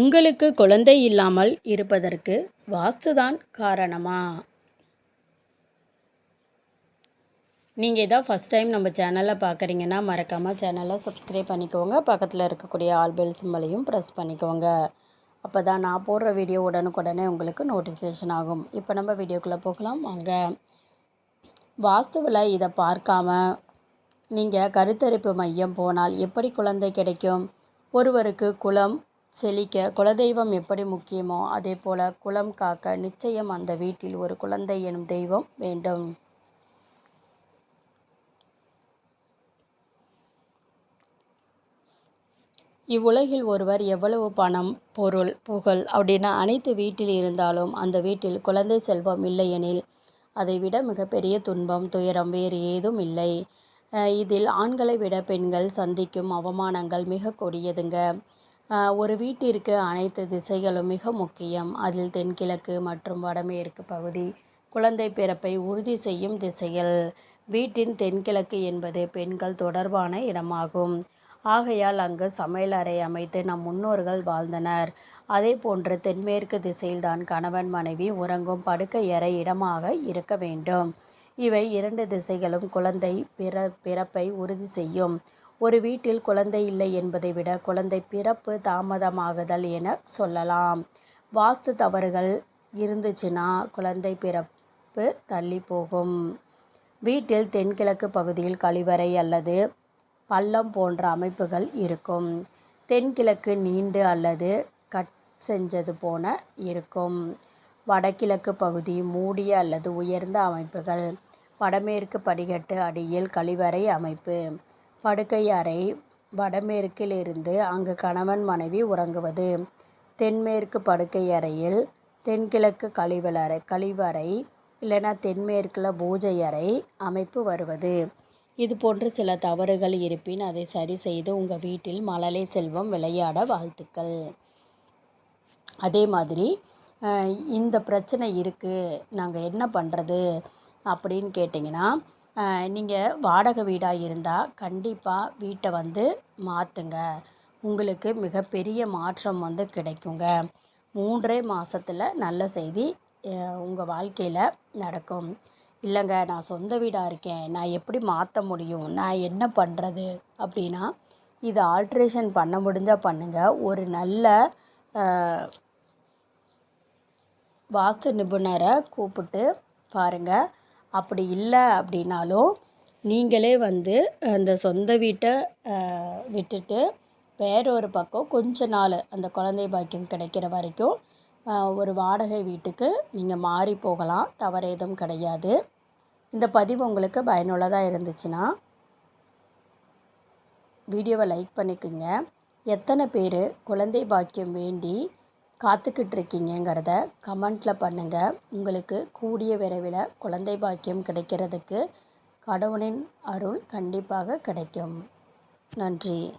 உங்களுக்கு குழந்தை இல்லாமல் இருப்பதற்கு வாஸ்துதான் காரணமா? நீங்கள் இதான் ஃபஸ்ட் டைம் நம்ம சேனலை பார்க்குறீங்கன்னா மறக்காமல் சேனலை சப்ஸ்கிரைப் பண்ணிக்கோங்க. பக்கத்தில் இருக்கக்கூடிய ஆல் பெல் சிம்பலையும் ப்ரெஸ் பண்ணிக்கோங்க. அப்போ தான் நான் போடுற வீடியோ உடனுக்குடனே உங்களுக்கு நோட்டிஃபிகேஷன் ஆகும். இப்போ நம்ம வீடியோக்குள்ளே போகலாம். வாங்க. வாஸ்துவில் இதை பார்க்காம நீங்கள் கருத்தரிப்பு மையம் போனால் எப்படி குழந்தை கிடைக்கும்? ஒருவருக்கு குலம் செழிக்க குலதெய்வம் எப்படி முக்கியமோ அதே போல குலம் காக்க நிச்சயம் அந்த வீட்டில் ஒரு குழந்தை எனும் தெய்வம் வேண்டும். இவ்வுலகில் ஒருவர் எவ்வளவு பணம் பொருள் புகழ் அப்படின்னு அனைத்து வீட்டில் இருந்தாலும் அந்த வீட்டில் குழந்தை செல்வம் இல்லையெனில் அதைவிட மிகப்பெரிய துன்பம் துயரம் வேறு ஏதும் இல்லை. இதில் ஆண்களை விட பெண்கள் சந்திக்கும் அவமானங்கள் மிக கொடியதுங்க. ஒரு வீட்டிற்கு அனைத்து திசைகளும் மிக முக்கியம். அதில் தென்கிழக்கு மற்றும் வடமேற்கு பகுதி குழந்தை பிறப்பை உறுதி செய்யும் திசைகள். வீட்டின் தென்கிழக்கு என்பது பெண்கள் தொடர்பான இடமாகும். ஆகையால் அங்கு சமையலறை அமைத்து நம் முன்னோர்கள் வாழ்ந்தனர். அதே போன்று தென்மேற்கு திசையில்தான் கணவன் மனைவி உறங்கும் படுக்கை அறை இடமாக இருக்க வேண்டும். இவை இரண்டு திசைகளும் குழந்தை பிற பிறப்பை உறுதி செய்யும். ஒரு வீட்டில் குழந்தை இல்லை என்பதை விட குழந்தை பிறப்பு தாமதமாகுதல் என சொல்லலாம். வாஸ்து தவறுகள் இருந்துச்சுன்னா குழந்தை பிறப்பு தள்ளி போகும். வீட்டில் தென்கிழக்கு பகுதியில் கழிவறை அல்லது பள்ளம் போன்ற அமைப்புகள் இருக்கும். தென்கிழக்கு நீண்டு அல்லது கட் செஞ்சது போன இருக்கும். வடகிழக்கு பகுதி மூடிய அல்லது உயர்ந்த அமைப்புகள். வடமேற்கு படிக்கட்டு அடியில் கழிவறை அமைப்பு. படுக்கை அறை வடமேற்கில் இருந்து அங்கு கணவன் மனைவி உறங்குவது. தென்மேற்கு படுக்கை அறையில் தென்கிழக்கு கழிவலறை கழிவறை இல்லைன்னா தென்மேற்கில் பூஜை அறை அமைப்பு வருவது. இது போன்று சில தவறுகள் இருப்பின் அதை சரி செய்து உங்கள் வீட்டில் மழலை செல்வம் விளையாட வாழ்த்துக்கள். அதே மாதிரி இந்த பிரச்சனை இருக்குது நாங்கள் என்ன பண்ணுறது அப்படின்னு கேட்டிங்கன்னா நீங்கள் வாடகை வீடாக இருந்தால் கண்டிப்பாக வீட்டை வந்து மாற்றுங்க உங்களுக்கு மிகப்பெரிய மாற்றம் வந்து கிடைக்குங்க. மூன்றே மாதத்தில் நல்ல செய்தி உங்கள் வாழ்க்கையில் நடக்கும். இல்லைங்க நான் சொந்த வீடாக இருக்கேன். நான் எப்படி மாற்ற முடியும்? நான் என்ன பண்ணுறது அப்படின்னா இது ஆல்ட்ரேஷன் பண்ண முடிஞ்சால் பண்ணுங்கள் ஒரு நல்ல வாஸ்து நிபுணரை கூப்பிட்டு பாருங்கள் அப்படி இல்லை அப்படின்னாலும் நீங்களே வந்து அந்த சொந்த வீட்டை விட்டுட்டு வேறொரு பக்கம் கொஞ்ச நாள் அந்த குழந்தை பாக்கியம் கிடைக்கிற வரைக்கும் ஒரு வாடகை வீட்டுக்கு நீங்கள் மாறி போகலாம். தவறு எதுவும் கிடையாது. இந்த பதிவு உங்களுக்கு பயனுள்ளதாக இருந்துச்சுன்னா வீடியோவை லைக் பண்ணிக்கோங்க. எத்தனை பேர் குழந்தை பாக்கியம் வேண்டி காத்துக்கிட்டு இருக்கீங்கிறத கமெண்ட்டில் பண்ணுங்கள் உங்களுக்கு கூடிய விரைவில் குழந்தை பாக்கியம் கிடைக்கிறதுக்கு கடவுளின் அருள் கண்டிப்பாக கிடைக்கும். நன்றி.